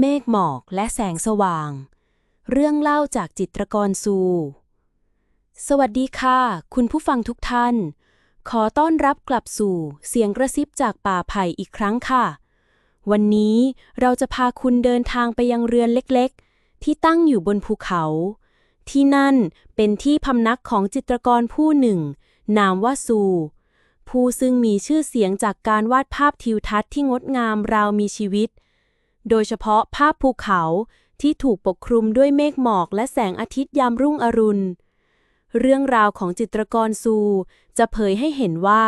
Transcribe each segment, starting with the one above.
เมฆหมอกและแสงสว่าง เรื่องเล่าจากจิตรกรซู สวัสดีค่ะ คุณผู้ฟังทุกท่าน ขอต้อนรับกลับสู่เสียงกระซิบจากป่าไผ่อีกครั้งค่ะ วันนี้เราจะพาคุณเดินทางไปยังเรือนเล็กๆ ที่ตั้งอยู่บนภูเขา ที่นั่นเป็นที่พำนักของจิตรกรผู้หนึ่ง นามว่าซู ผู้ซึ่งมีชื่อเสียงจากการวาดภาพทิวทัศน์ที่งดงามราวมีชีวิต โดยเฉพาะภาพภูเขาที่ถูกปกคลุมด้วยเมฆหมอกและแสงอาทิตย์ยามรุ่งอรุณ เรื่องราวของจิตรกรซู จะเผยให้เห็นว่า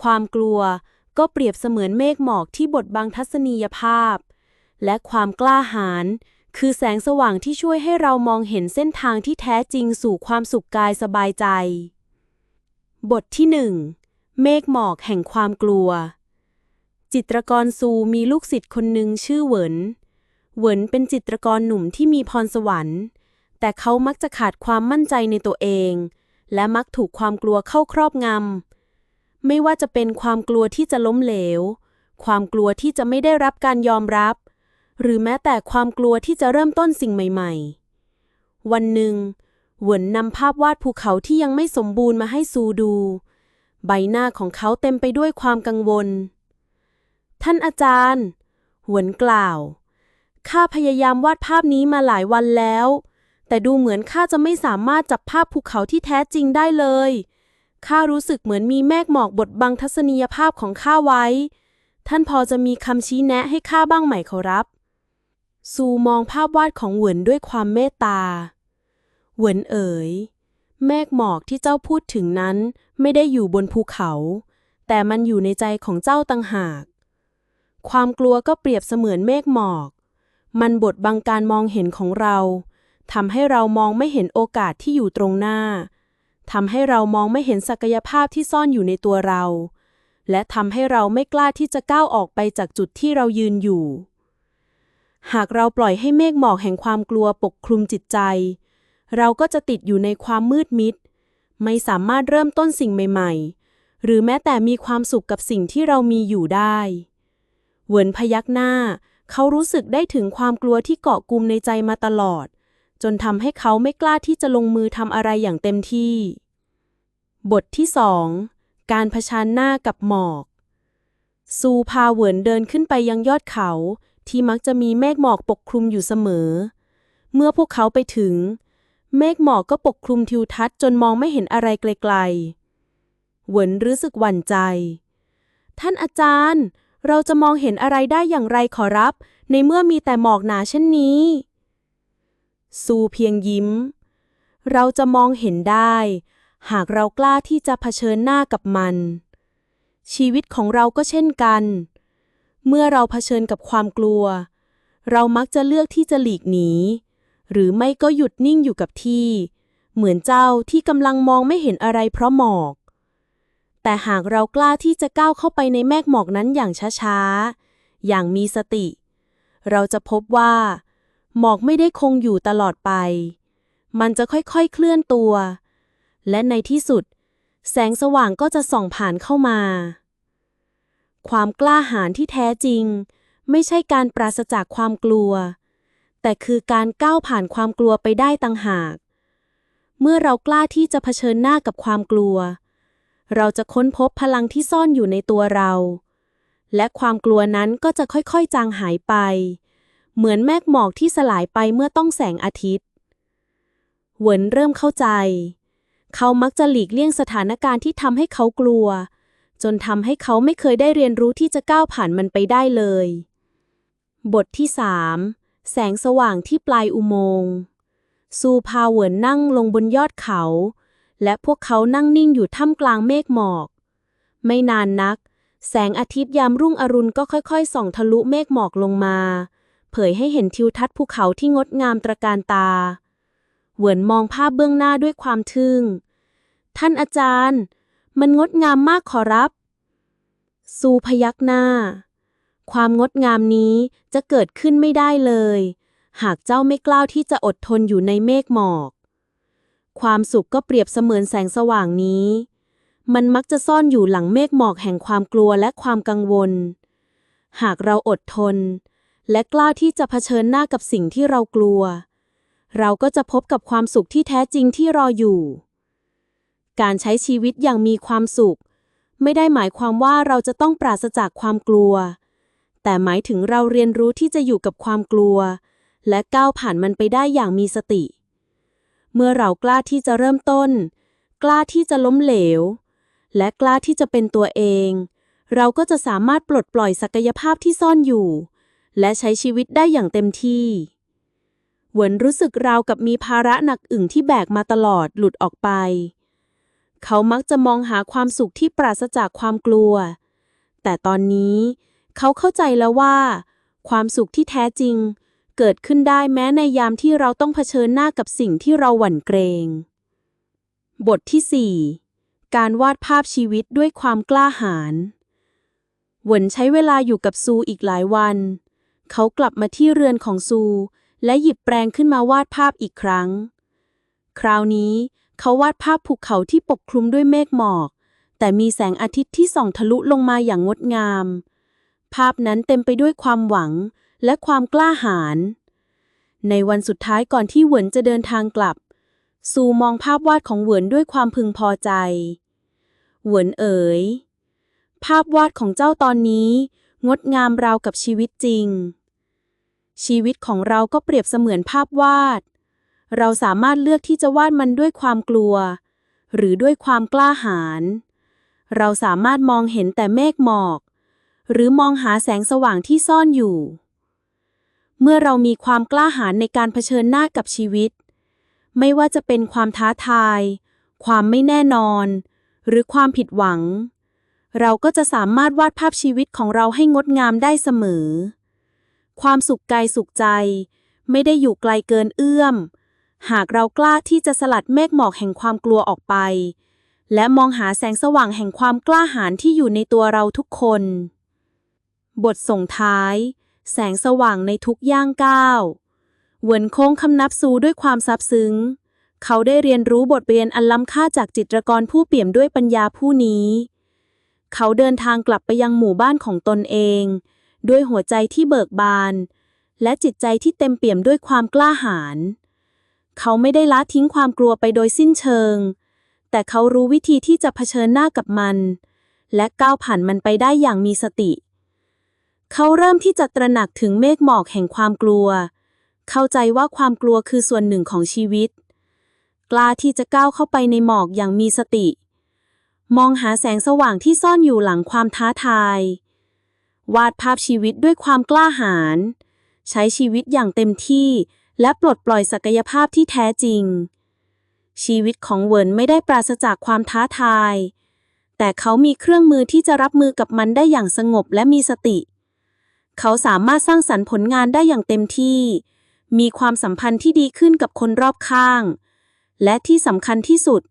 ความกลัวก็เปรียบเสมือนเมฆหมอกที่บดบังทัศนียภาพ และความกล้าหาญคือแสงสว่างที่ช่วยให้เรามองเห็นเส้นทางที่แท้จริงสู่ความสุขกายสบายใจ บทที่หนึ่งเมฆหมอกแห่งความกลัว จิตรกรซูมีลูกศิษย์คนหนึ่งชื่อเหวิน เหวินเป็นจิตรกรหนุ่มที่มีพรสวรรค์ แต่เขามักจะขาดความมั่นใจในตัวเอง และมักถูกความกลัวเข้าครอบงำ ไม่ว่าจะเป็นความกลัวที่จะล้มเหลว ความกลัวที่จะไม่ได้รับการยอมรับ หรือแม้แต่ความกลัวที่จะเริ่มต้นสิ่งใหม่ ๆ วันหนึ่ง เหวินนำภาพวาดภูเขาที่ยังไม่สมบูรณ์มาให้ซูดู ใบหน้าของเขาเต็มไปด้วยความกังวล ท่านอาจารย์ หวนกล่าว ข้าพยายามวาดภาพนี้มาหลายวันแล้ว แต่ดูเหมือนข้าจะไม่สามารถจับภาพภูเขาที่แท้จริงได้เลย ข้ารู้สึกเหมือนมีเมฆหมอกบดบังทัศนียภาพของข้าไว้ ท่านพอจะมีคำชี้แนะให้ข้าบ้างไหมขอรับ ซูมองภาพวาดของเหวินด้วยความเมตตาเหวินเอ๋ย เมฆหมอกที่เจ้าพูดถึงนั้นไม่ได้อยู่บนภูเขา แต่มันอยู่ในใจของเจ้าต่างหาก ความกลัวก็เปรียบเสมือนเมฆหมอก มันบดบังการมองเห็นของเราทำให้เรามองไม่เห็นโอกาสที่อยู่ตรงหน้าทำให้เรามองไม่เห็นศักยภาพที่ซ่อนอยู่ในตัวเรา และทำให้เราไม่กล้าที่จะก้าวออกไปจากจุดที่เรายืนอยู่ หากเราปล่อยให้เมฆหมอกแห่งความกลัวปกคลุมจิตใจ เราก็จะติดอยู่ในความมืดมิด ไม่สามารถเริ่มต้นสิ่งใหม่ ๆ หรือแม้แต่มีความสุขกับสิ่งที่เรามีอยู่ได้ เหวินพยักหน้า เขารู้สึกได้ถึงความกลัวที่เกาะกุมในใจมาตลอด จนทำให้เขาไม่กล้าที่จะลงมือทำอะไรอย่างเต็มที่ บทที่สองการผชันหน้ากับหมอก ซูพาเหวินเดินขึ้นไปยังยอดเขา ที่มักจะมีเมฆหมอกปกคลุมอยู่เสมอ เมื่อพวกเขาไปถึง เมฆหมอกก็ปกคลุมทิวทัศน์จนมองไม่เห็นอะไรไกลๆ เหวินรู้สึกหวั่นใจ ท่านอาจารย์ เราจะมองเห็นอะไรได้อย่างไรขอรับ ในเมื่อมีแต่หมอกหนาเช่นนี้ ซูเพียงยิ้ม เราจะมองเห็นได้ หากเรากล้าที่จะเผชิญหน้ากับมัน ชีวิตของเราก็เช่นกัน เมื่อเราเผชิญกับความกลัว เรามักจะเลือกที่จะหลีกหนี หรือไม่ก็หยุดนิ่งอยู่กับที่ เหมือนเจ้าที่กำลังมองไม่เห็นอะไรเพราะหมอก แต่หากเรากล้าที่จะก้าวเข้าไปในแมกหมอกนั้นอย่างช้าๆ อย่างมีสติ เราจะพบว่า หมอกไม่ได้คงอยู่ตลอดไป มันจะค่อยๆเคลื่อนตัว และในที่สุด แสงสว่างก็จะส่องผ่านเข้ามา ความกล้าหาญที่แท้จริง ไม่ใช่การปราศจากความกลัว แต่คือการก้าวผ่านความกลัวไปได้ต่างหาก เมื่อเรากล้าที่จะเผชิญหน้ากับความกลัว เราจะค้นพบพลังที่ซ่อนอยู่ในตัวเรา และความกลัวนั้นก็จะค่อยๆ จางหายไป เหมือนแมกหมอกที่สลายไปเมื่อต้องแสงอาทิตย์เหวินเริ่มเข้าใจ เขามักจะหลีกเลี่ยงสถานการณ์ที่ทำให้เขากลัว จนทำให้เขาไม่เคยได้เรียนรู้ที่จะก้าวผ่านมันไปได้เลย บทที่สามแสงสว่างที่ปลายอุโมงค์ซูพาเหวินนั่งลงบนยอดเขา และพวกเขานั่งนิ่งอยู่ท่ามกลางเมฆหมอก ไม่นานนัก แสงอาทิตย์ยามรุ่งอรุณก็ค่อยๆ ส่องทะลุเมฆหมอกลงมา เผยให้เห็นทิวทัศน์ภูเขาที่งดงามตระการตา เหวินมองภาพเบื้องหน้าด้วยความทึ่ง ท่านอาจารย์ มันงดงามมากขอรับ ซูพยักหน้า ความงดงามนี้จะเกิดขึ้นไม่ได้เลย หากเจ้าไม่กล้าที่จะอดทนอยู่ในเมฆหมอก ความสุขก็เปรียบเสมือนแสงสว่างนี้ มันมักจะซ่อนอยู่หลังเมฆหมอกแห่งความกลัวและความกังวล หากเราอดทน และกล้าที่จะเผชิญหน้ากับสิ่งที่เรากลัว เราก็จะพบกับความสุขที่แท้จริงที่รออยู่ การใช้ชีวิตอย่างมีความสุข ไม่ได้หมายความว่าเราจะต้องปราศจากความกลัว แต่หมายถึงเราเรียนรู้ที่จะอยู่กับความกลัว และก้าวผ่านมันไปได้อย่างมีสติ เมื่อเรากล้าที่จะเริ่มต้น กล้าที่จะล้มเหลว และกล้าที่จะเป็นตัวเอง เราก็จะสามารถปลดปล่อยศักยภาพที่ซ่อนอยู่ และใช้ชีวิตได้อย่างเต็มที่เหวินรู้สึกราวกับมีภาระหนักอึ่งที่แบกมาตลอดหลุดออกไป เขามักจะมองหาความสุขที่ปราศจากความกลัว แต่ตอนนี้เขาเข้าใจแล้วว่า ความสุขที่แท้จริง เกิดขึ้นได้แม้ในยามที่เราต้องเผชิญหน้ากับสิ่งที่เราหวั่นเกรง บทที่ 4 การวาดภาพชีวิตด้วยความกล้าหาญหวนใช้เวลาอยู่กับซูอีกหลายวัน เขากลับมาที่เรือนของซู และหยิบแปรงขึ้นมาวาดภาพอีกครั้ง คราวนี้เขาวาดภาพภูเขาที่ปกคลุมด้วยเมฆหมอก แต่มีแสงอาทิตย์ที่ส่องทะลุลงมาอย่างงดงาม ภาพนั้นเต็มไปด้วยความหวัง และความกล้าหาญ ในวันสุดท้ายก่อนที่เหวินจะเดินทางกลับ ซูมองภาพวาดของเหวินด้วยความพึงพอใจ เหวินเอ๋ย ภาพวาดของเจ้าตอนนี้ งดงามราวกับชีวิตจริง ชีวิตของเราก็เปรียบเสมือนภาพวาด เราสามารถเลือกที่จะวาดมันด้วยความกลัว หรือด้วยความกล้าหาญ เราสามารถมองเห็นแต่เมฆหมอก หรือมองหาแสงสว่างที่ซ่อนอยู่ เมื่อเรามีความกล้าหาญในการเผชิญหน้ากับชีวิต ไม่ว่าจะเป็นความท้าทาย ความไม่แน่นอน หรือความผิดหวัง เราก็จะสามารถวาดภาพชีวิตของเราให้งดงามได้เสมอ ความสุขกายสุขใจ ไม่ได้อยู่ไกลเกินเอื้อม หากเรากล้าที่จะสลัดเมฆหมอกแห่งความกลัวออกไป และมองหาแสงสว่างแห่งความกล้าหาญที่อยู่ในตัวเราทุกคน บทส่งท้าย แสงสว่างในทุกย่างก้าวเหวินโค้งคำนับซูด้วยความซาบซึ้ง เขาได้เรียนรู้บทเรียนอันล้ำค่าจากจิตรกรผู้เปี่ยมด้วยปัญญาผู้นี้ เขาเดินทางกลับไปยังหมู่บ้านของตนเอง ด้วยหัวใจที่เบิกบาน และจิตใจที่เต็มเปี่ยมด้วยความกล้าหาญเขาไม่ได้ละทิ้งความกลัวไปโดยสิ้นเชิง แต่เขารู้วิธีที่จะเผชิญหน้ากับมัน และก้าวผ่านมันไปได้อย่างมีสติ เขาเริ่มที่จะตระหนักถึงเมฆหมอกแห่งความกลัว เข้าใจว่าความกลัวคือส่วนหนึ่งของชีวิต กล้าที่จะก้าวเข้าไปในหมอกอย่างมีสติ มองหาแสงสว่างที่ซ่อนอยู่หลังความท้าทาย วาดภาพชีวิตด้วยความกล้าหาญ ใช้ชีวิตอย่างเต็มที่ และปลดปล่อยศักยภาพที่แท้จริง ชีวิตของเวินไม่ได้ปราศจากความท้าทาย แต่เขามีเครื่องมือที่จะรับมือกับมันได้อย่างสงบและมีสติ เขาสามารถสร้างสรรค์ผลงานได้อย่างเต็มที่ มีความสัมพันธ์ที่ดีขึ้นกับคนรอบข้าง และที่สำคัญที่สุด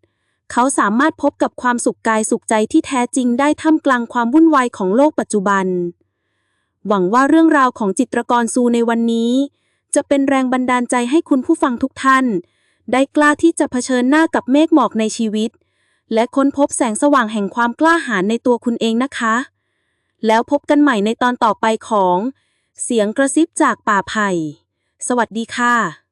เขาสามารถพบกับความสุขกายสุขใจที่แท้จริงได้ท่ามกลางความวุ่นวายของโลกปัจจุบัน หวังว่าเรื่องราวของจิตรกรซูในวันนี้ จะเป็นแรงบันดาลใจให้คุณผู้ฟังทุกท่าน ได้กล้าที่จะเผชิญหน้ากับเมฆหมอกในชีวิต และค้นพบแสงสว่างแห่งความกล้าหาญในตัวคุณเองนะคะ แล้วพบกันใหม่ในตอนต่อไปของ เสียงกระซิบจากป่าไผ่ สวัสดีค่ะ